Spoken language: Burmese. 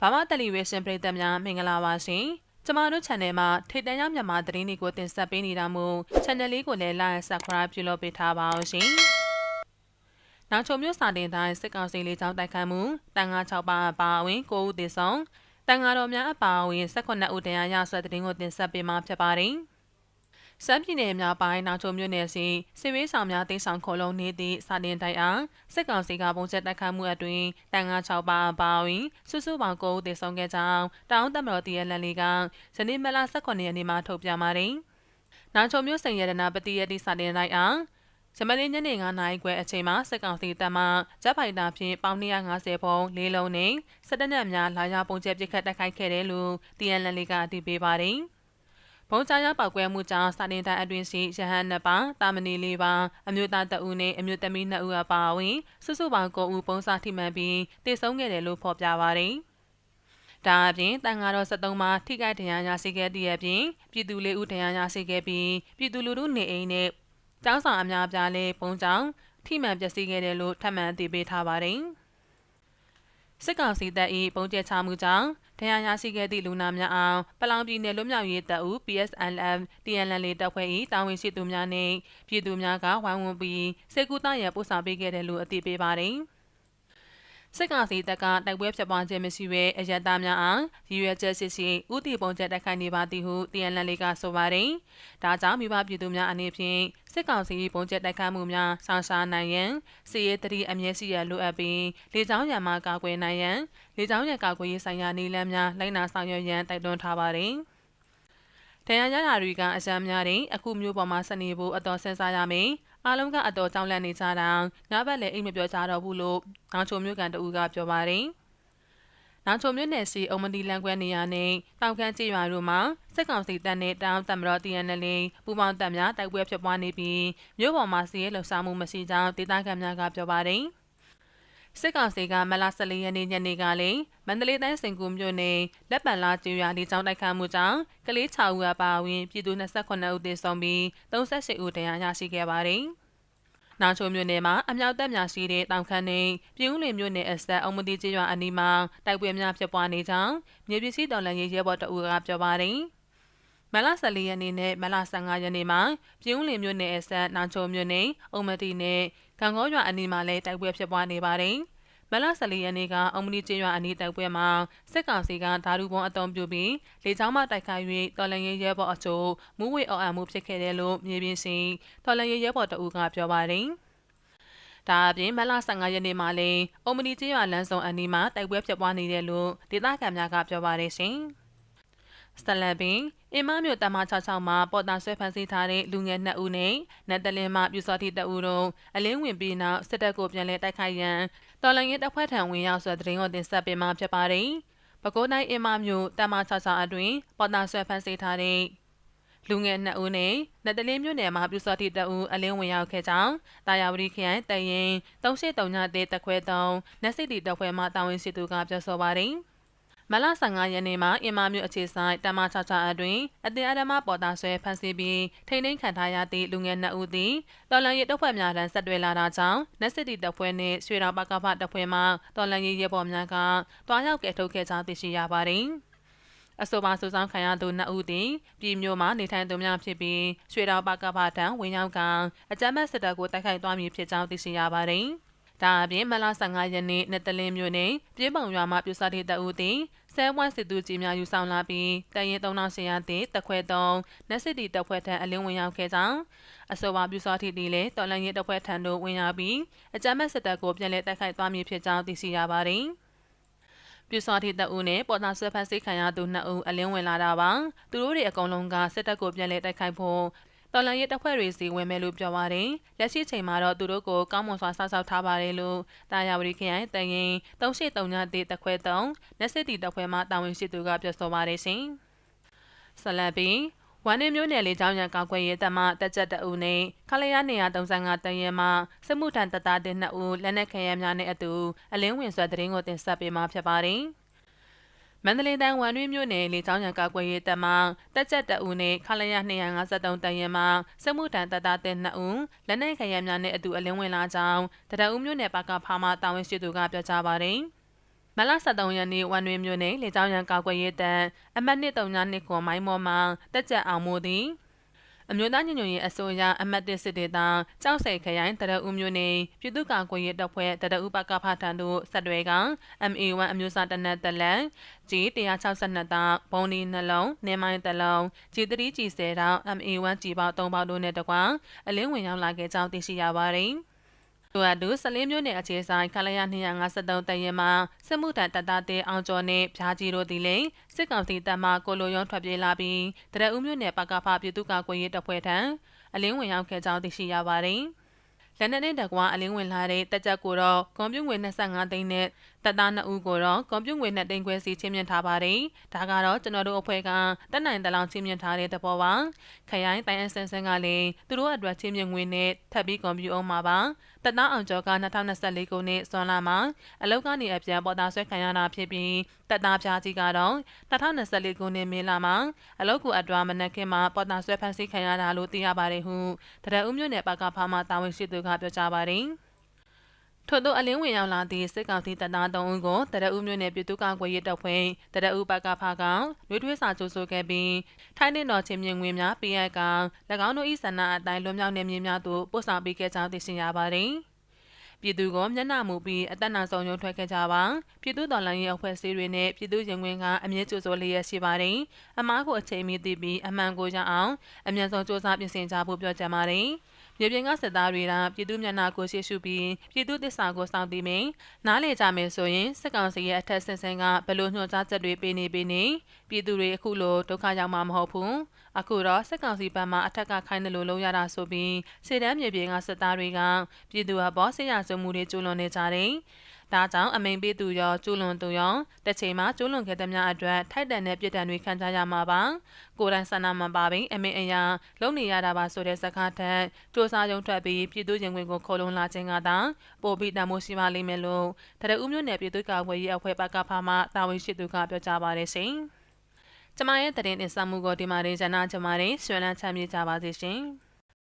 ဘာမတယ်လီဗေးရှင်းပရိသတ်များမင်္ဂလာပါရှင်ကျမတို့ channel မှာထိတ်တန့်ရောက်မြန်မာသတင်းတွေကိုတင်ဆက်ပေးနေတာမို့ channel လေးကိုလည်း like subscribe ပြုလုပ်ပေးထားပါအောင်ရှင်နောက်ချုံမျိုးစာတင်တိုင်းစစ်ကောင်စီလေးချောင်းတိုက်ခိုက်မှုတန်ငါ6ပါအပါအဝင်9ဦးသေဆုံးတန်ငါတော်များအပါအဝင်18ဦးတရားရဆွဲသတင်းကိုတင်ဆက်ပေးမှာဖြစ်ပါတယ်။ စမ်းပြည်နယ်များပိုင်းနောက်ချုံမြို့နယ်စီစစ်ဝေးဆောင်များတိဆောင်ခေါ်လုံးနေသည့်စာတင်တိုင်အောင်စစ်ကောင်စီကပုံချက်တိုက်ခိုက်မှုအတွင်းတန်ငါ6ပါပါဝင်စုစုပေါင်း9ဦးသေဆုံးခဲ့ကြောင်းတောင်တမတော်တရလန်လေးကဇနီးမလ18ရက်နေ့မှာထုတ်ပြန်ပါတယ်။နောက်ချုံမြို့စိန်ရတနာပတိယတိစာတင်တိုင်အောင်ဇမလင်းညနေ9နာရီခွဲအချိန်မှာစစ်ကောင်စီတပ်မှဂျက်ဖိုက်တာဖြင့်ပေါင်250ဖုံးလေးလုံးနဲ့စစ်တပ်နက်များလာရောက်ပုံကျဲပစ်ခတ်တိုက်ခိုက်ခဲ့တယ်လို့ TNL လေးကအတည်ပြုပါတယ်။ ဘုံကြားရောက်ပောက်ကွဲမှုကြောင့်စာတင်တိုင်းအတွင်းရှိရဟန်းနှစ်ပါးတာမဏီလေးပါအမျိုးသားတအူနဲ့အမျိုးသမီးနှစ်ဦးအပါအဝင်စုစုပေါင်း9ဦးပုံစားထိမှန်ပြီးတည်ဆုံးခဲ့တယ်လို့ဖော်ပြပါတယ်။ဒါအပြင်တန်ဃာတော်73ပါးထိခိုက်ဒဏ်ရာရရှိခဲ့တဲ့အပြင်ပြည်သူလေးဦးဒဏ်ရာရရှိခဲ့ပြီးပြည်သူလူထုနေအိမ်နဲ့ကျောင်းဆောင်အများပြားလည်းပုံကြောင့်ထိမှန်ပျက်စီးခဲ့တယ်လို့ထပ်မံသိပေးထားပါတယ်။စစ်ကောင်စီတပ်၏ပုံကျဲချမှုကြောင့် တရားရရှိခဲ့သည့်လူနာများအောင်ပလောင်ပြည်နယ်လွတ်မြောက်ရေးတပ်ဦး PSLF TNL တပ်ဖွဲ့၏တာဝန်ရှိသူများနှင့်ပြည်သူများကဝိုင်းဝန်းပြီးစေကူတရန်ပို့ဆောင်ပေးခဲ့တယ်လို့အသိပေးပါသည်။ စစ်ကောင်စီတပ်ကတိုက်ပွဲဖြစ်ပွားခြင်းမရှိဘဲအရတားများအားရည်ရွယ်ချက်စစ်စီဥတီပုံချက်တိုက်ခိုက်နေပါသည်ဟု TNL လေးကဆိုပါတယ်။ဒါကြောင့်မိဘပြည်သူများအနေဖြင့်စစ်ကောင်စီပုံချက်တိုက်ခိုက်မှုများဆောင်ရှားနိုင်ရန်စီရေးတတိအမြဲရှိရလိုအပ်ပြီးလေကြောင်းရန်မှကာကွယ်နိုင်ရန်လေကြောင်းရန်ကာကွယ်ရေးဆိုင်ရာနည်းလမ်းများလိုက်နာဆောင်ရွက်ရန်တိုက်တွန်းထားပါတယ်။တရားရတာတွေကအစမ်းများတဲ့အခုမျိုးပေါ်မှာဆက်နေဖို့အတော်စဉ်းစားရမယ် အားလုံးကအတော်ကြောင်းလန့်နေကြတာငါဘက်လည်းအိမ်မပြောကြတော့ဘူးလို့နောက်ချုံမျိုးကန်တူကပြောပါတယ်နောက်ချုံမြို့နယ်စီအုံမတီလန်ကွဲနေရာနဲ့တောင်ခမ်းကျေးရွာတို့မှာစစ်ကောင်စီတပ်နဲ့တောင်တမတော် TNL ပူပေါင်းတပ်များတိုက်ပွဲဖြစ်ပွားနေပြီးမြို့ပေါ်မှာစီးရဲလှုပ်ရှားမှုမရှိကြောင်းဒေသခံများကပြောပါတယ်။ စစ်ကောင်စီကမလ14ရက်နေ့ညနေကလည်းမန္တလေးတိုင်းစင်ကူမြို့နယ်လက်ပံလာကျွော်လေးချောင်းတိုက်ခတ်မှုကြောင့်ကလေး6ဦးအပါအဝင်ပြည်သူ28ဦးသေဆုံးပြီး38ဦးဒဏ်ရာရရှိခဲ့ပါတယ်။နောက်ချုံမြို့နယ်မှာအမြောက်တပ်များရှိတဲ့တောင်ခမ်းနဲ့ပြည်ဦးလင်မြို့နယ်အဆက်အုံမတိကျွော်အနီးမှာတိုက်ပွဲများဖြစ်ပွားနေကြောင်းမြေပစ္စည်းတော်လှန်ရေးရဲဘော်တအူကပြောပါတယ်။ မလ14ရက်နေ့နဲ့မလ15ရက်နေ့မှာပြည်ဦးလင်မြို့နယ်အဆက်နောင်ချုံမြို့နယ်အုံမတီနဲ့ကံကောရွာအနီးမှာလည်းတိုက်ပွဲဖြစ်ပွားနေပါတယ်။မလ14ရက်နေ့ကအုံမတီကျေးရွာအနီးတိုက်ပွဲမှာစစ်ကောင်စီကဓာတုပုံအုံပြုပြီးလေကြောင်းမှတိုက်ခိုက်၍တော်လန်ရေးရဲဘော်အချို့မူးဝေအော်အံမှုဖြစ်ခဲ့တယ်လို့မြေပြင်ရှင်တော်လန်ရေးရဲဘော်တအူကပြောပါတယ်။ဒါအပြင်မလ15ရက်နေ့မှာလည်းအုံမတီကျေးရွာလမ်းဆောင်အနီးမှာတိုက်ပွဲဖြစ်ပွားနေတယ်လို့ဒေသခံများကပြောပါတယ်ရှင်။ စတလန်ပင်အင်မမြို့တမ66မှာပေါ်တာဆွဲဖန်ဆီးထားတဲ့လူငယ်2ဦးနဲ့နတ်တလင်းမှပြူစောတိတအူတို့အလင်းဝင်ပြီးနောက်စစ်တပ်ကိုပြန်လည်တိုက်ခိုက်ရန်တော်လန်ရင်တပ်ဖွဲ့ထံဝင်ရောက်ဆိုတဲ့သတင်းကိုတင်ဆက်ပေးမှာဖြစ်ပါတယ်။ပဲခူးတိုင်းအင်မမြို့တမ66အတွင်းပေါ်တာဆွဲဖန်ဆီးထားတဲ့လူငယ်2ဦးနဲ့နတ်တလင်းမြို့နယ်မှာပြူစောတိတအူအလင်းဝင်ရောက်ခဲ့ကြောင်းတာယာဝတီခရိုင်တရင်3839တဲ့တခွဲ3နက်စစ်တီတပ်ဖွဲ့မှတာဝန်ရှိသူကပြောဆိုပါတယ်။ မလ15ရက်နေ့မှာအင်မာမြို့အခြေဆိုင်တမချချအတွင်အတင်းအဓမ္မပေါ်တာဆွဲဖမ်းဆီးပြီးထိန်းသိမ်းခံထားရသည့်လူငယ်2ဦးသည်တော်လန်ရေးတပ်ဖွဲ့များထံဆက်တွဲလာတာကြောင့်နက်စစ်တီတပ်ဖွဲ့နှင့်ရွှေတော်ပကဖတပ်ဖွဲ့မှတော်လန်ရေးရဲဘော်များကတွားရောက်ကဲထုတ်ခဲ့ကြောင်းသိရှိရပါသည်အဆိုပါစုဆောင်ခံရသူနှစ်ဦးသည်ပြည်မျိုးမှနေထိုင်သူများဖြစ်ပြီးရွှေတော်ပကဖထံဝင်ရောက်ကအကြမ်းဖက်စစ်တပ်ကိုတိုက်ခိုက်သွားမည်ဖြစ်ကြောင်းသိရှိရပါသည်။ ဒါအပြင်မလ15ရက်နေ့နှစ်တလင်းမြို့နယ်ပြည်ပောင်ရွာမှာပြူစာတေတအူသည်ဆဲဝမ်စစ်သူကြီးများယူဆောင်လာပြီးတရင်3800တဲ့တခွဲ3နက်စစ်တီတပ်ဖွဲ့ထံအလင်းဝင်ရောက်ခဲ့ကြောင်းအဆိုပါပြူစာတီတီလည်းတော်လန်ရေးတပ်ဖွဲ့ထံသို့ဝင်ရောက်ပြီးအကြမ်းမဲ့စစ်တပ်ကိုပြန်လည်တိုက်ခိုက်သွားမည်ဖြစ်ကြောင်းသိရှိရပါတယ်ပြူစောတိတအူနဲ့ပေါ်တာဆွဲဖက်စိတ်ခံရသူနှစ်ဦးအလင်းဝင်လာတာပါသူတို့တွေအကုန်လုံးကစစ်တပ်ကိုပြန်လည်တိုက်ခိုက်ဖို့ တော်လန်ရေးတပ်ဖွဲ့တွေစီဝင်မယ်လို့ပြောပါတယ်။လက်ရှိချိန်မှာတော့သူတို့ကိုကောင်းမွန်စွာစောင့်ရှောက်ထားပါတယ်လို့တာယာဝတီခရိုင်တရင်3839တေတခွဲ3လက်စစ်တီတပ်ဖွဲ့မှတာဝန်ရှိသူကပြောဆိုပါတယ်ရှင်။ဆလတ်ပီဝမ်နေမျိုးနယ်လေးကျောင်းရံကောက်ွယ်ရေးတပ်မှတက်ကြက်တအူနဲ့ခလရ135တရဲမှစစ်မှုထမ်းတပ်သားတဲ့2ဦးလက်နက်ခဲယမ်းများနဲ့အတူအလင်းဝင်ဆွဲတရင်ကိုတင်ဆက်ပေးမှာဖြစ်ပါတယ်။ မန္တလေးတိုင်းဝမ်တွင်းမြို့နယ်လေချောင်းရံကာကွယ်ရေးတပ်မှတက်ချက်တအူနဲ့ခလာရ253တရင်မှစမှုတန်တပ်သားတဲ့2ဦးလက်နက်ခရမ်းများနဲ့အတူအလင်းဝင်လာကြောင်းတရအူးမြို့နယ်ပါကဖာမတာဝန်ရှိသူကပြောကြားပါတယ်။မလ73ရက်နေ့ဝန်တွင်မြို့နယ်လေကြောင်းရန်ကာကွယ်ရေးတပ်အမှတ်139ခွန်မိုင်းမောမှာတက်ကြက်အောင်မို့သည် အမျိုးသားညီညွတ်ရေးအစိုးရအမတ်တစ်စစ်ဒေသကြောက်စိတ်ခရိုင်တရအူးမြို့နယ်ပြည်သူ့ကာကွယ်ရေးတပ်ဖွဲ့တရအူးပကဖထံတို့ဆက်တွဲက MA1 အမျိုးသားတနက်တလက် G162 တာဘုံဒီနှလုံးနေမိုင်းတလုံး G3 G10 တောင် MA1 G ပေါ3ပေါတို့နဲ့တကွာအလင်းဝင်ရောက်လာခဲ့ကြောင်းသိရှိရပါတယ်။ သူအတူဆလင်းမျိုးနယ်အခြေဆိုင်ခလရ253တရင်မှာစစ်မှုထမ်းတပ်သားတေအောင်ကျော်နဲ့ဖြားကြီးတို့သည်လည်းစစ်ကောင်စီတပ်မှကိုလိုရုံးထွက်ပြေးလာပြီးတရဦးမျိုးနယ်ပကဖပြည်သူ့ကာကွယ်ရေးတပ်ဖွဲ့ထံအလင်းဝင်ရောက်ခဲ့ကြောင်းသိရှိရပါတယ်။လက်နက်နဲ့တကွာအလင်းဝင်လာတဲ့တက်ကြက်ကိုတော့ကွန်ပျူငွေ25သိန်းနဲ့ တပ်သား2ဦးကိုတော့ကွန်ပျူငွေ2သိန်းခွဲစီချင်းမြင့်ထားပါတယ်။ဒါကတော့ကျွန်တော်တို့အဖွဲ့ကတက်နိုင်တလောင်ချင်းမြင့်ထားတဲ့သဘောပါ။ခရိုင်းတိုင်းအဆန်းဆန်းကလည်းသူတို့အတွက်ချင်းမြင့်ငွေနဲ့ထပ်ပြီးကွန်ပျူအောင်မှာပါ။တပ်သားအောင်ကျော်က2024ခုနှစ်ဇွန်လမှာအလောက်ကနေအပြန်ပေါ်သားဆွဲခံရတာဖြစ်ပြီးတပ်သားပြားကြီးကတော့2024ခုနှစ်မေလမှာအလောက်ကူအတွားမနက်ခင်းမှာပေါ်သားဆွဲဖမ်းဆီးခံရတာလို့သိရပါတယ်ဟုတရအုံမြို့နယ်ပကဖာမှတာဝန်ရှိသူကပြောကြားပါတယ် ထို့သောအလင်းဝင်ရောက်လာသည့်စစ်ကောင်စီတပ်သား3ဦးကိုတရအုပ်မြို့နယ်ပြည်သူ့ကာကွယ်ရေးတပ်ဖွဲ့တရအုပ်ပကဖာကရွေးထွေးစာချုပ်ဆိုခဲ့ပြီးထိုင်းနေတော်ချင်းမြင့်ငွေများပေးအပ်က၎င်းတို့၏ဆန္ဒအတိုင်းလွန်မြောက်နေမြေများသို့ပို့ဆောင်ပေးခဲ့ကြောင်းသိရှိရပါသည်ပြည်သူကမျက်နှာမူပြီးအသက်နာဆုံးရုံထွက်ခဲ့ကြပါပြည်သူတော်လှန်ရေးအဖွဲ့အစည်းတွေနဲ့ပြည်သူရင်ဝင်ကအမြင့်ကျိုးစိုးလျက်ရှိပါတယ်အမားကိုအချိန်မီသိပြီးအမှန်ကိုရအောင်အမြန်ဆုံးစ조사ပြင်ဆင်ကြဖို့ပြောကြပါတယ် မြေပြင်ကစစ်သားတွေကပြည်သူမျက်နှာကိုရှေ့ရှုပြီးပြည်သူသစ္စာကိုစောင့်တည်မယ်နားလေကြမယ်ဆိုရင်စစ်ကောင်စီရဲ့အထက်ဆင်ဆင်ကဘယ်လိုညွှန်ကြားချက်တွေပေးနေပေးနေပြည်သူတွေအခုလိုဒုက္ခရောက်မှာမဟုတ်ဘူးအခုတော့စစ်ကောင်စီဘက်မှအထက်ကခိုင်းတယ်လို့လုံးရတာဆိုပြီးစေတမ်းမြေပြင်ကစစ်သားတွေကပြည်သူအပေါ်ဆရာစုမှုတွေကျူးလွန်နေကြတယ် ဒါကြောင့်အမိန်ပေးသူရောကျူးလွန်သူရောတစ်ချိန်မှာကျူးလွန်ခဲ့တဲ့များအတွက်ထိုက်တန်တဲ့ပြည်တံတွေခံကြရမှာပါကိုယ်တိုင်ဆန္ဒမှန်ပါပြီးအမိန်အရာလုံနေရတာပါဆိုတဲ့စကားထက်စ조사ရုံထွက်ပြီးပြည်သူရင်ဝင်ကိုခေါ်လုံလာခြင်းကသာပိုပြီးတမိုးရှိပါလိမ့်မယ်လို့တရဦးမျိုးနယ်ပြည်သူ့ကာကွယ်ရေးအဖွဲ့ပကဖာမှတာဝန်ရှိသူကပြောကြားပါတယ်ရှင်ကျမရဲ့တရင်တင်ဆက်မှုကိုဒီမှာရင်ဇနာကျမရင်ဆွေးနွေးချမ်းမြေ့ကြပါစေရှင်